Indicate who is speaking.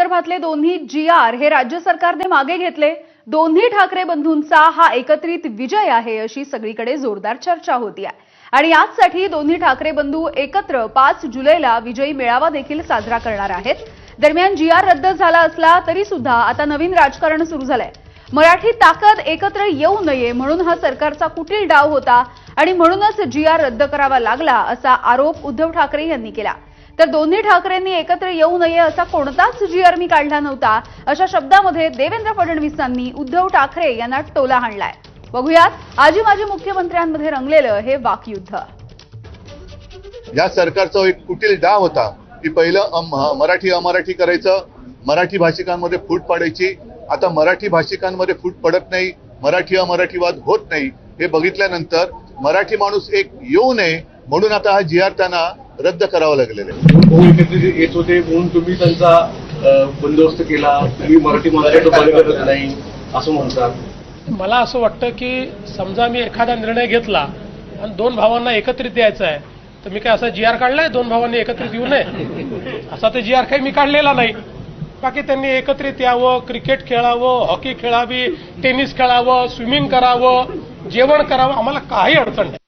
Speaker 1: संदर्भातले दोन्ही जी आर हे राज्य सरकारने मागे घेतले. दोन्ही ठाकरे बंधूंचा हा एकत्रित विजय आहे अशी सगळीकडे जोरदार चर्चा होती आहे. आणि याचसाठी दोन्ही ठाकरे बंधू एकत्र पाच जुलैला विजयी मेळावा देखील साजरा करणार आहेत. दरम्यान जी आर रद्द झाला असला तरी सुद्धा आता नवीन राजकारण सुरू झालंय. मराठी ताकद एकत्र येऊ नये म्हणून हा सरकारचा कुटील डाव होता. आणि म्हणूनच जी आर रद्द करावा लागला असा आरोप उद्धव ठाकरे यांनी केला. तर दोन्ही ठाकरेंनी एकत्र येऊ नये असा कोणताच जी आर मी काढला नव्हता अशा शब्दामध्ये देवेंद्र फडणवीसांनी उद्धव ठाकरे यांना टोला हाणलाय. बघूयात आजी माजी मुख्यमंत्र्यांमध्ये रंगलेलं हे वाकयुद्ध.
Speaker 2: या सरकारचा एक कुटील डाव होता की पहिलं मराठी अमराठी करायचं मराठी भाषिकांमध्ये फूट पाडायची. आता मराठी भाषिकांमध्ये फूट पडत नाही मराठी अमराठीवाद होत नाही हे बघितल्यानंतर मराठी माणूस एक येऊ नये म्हणून आता हा जी आर त्यांना रद्द करावा लागलेला आहे.
Speaker 3: एकत्रित येत होते म्हणून तुम्ही त्यांचा बंदोबस्त केला. तुम्ही मराठी नाही असं म्हणतात.
Speaker 4: मला असं वाटतं की समजा मी एखादा निर्णय घेतला आणि दोन भावांना एकत्रित यायचं आहे तर मी काय असा जी आर काढलाय? दोन भावांनी एकत्रित येऊ नये? असा तर जी आर काही मी काढलेला नाही. बाकी त्यांनी एकत्रित यावं क्रिकेट खेळावं हॉकी खेळावी टेनिस खेळावं स्विमिंग करावं जेवण करावं आम्हाला काही अडचण नाही.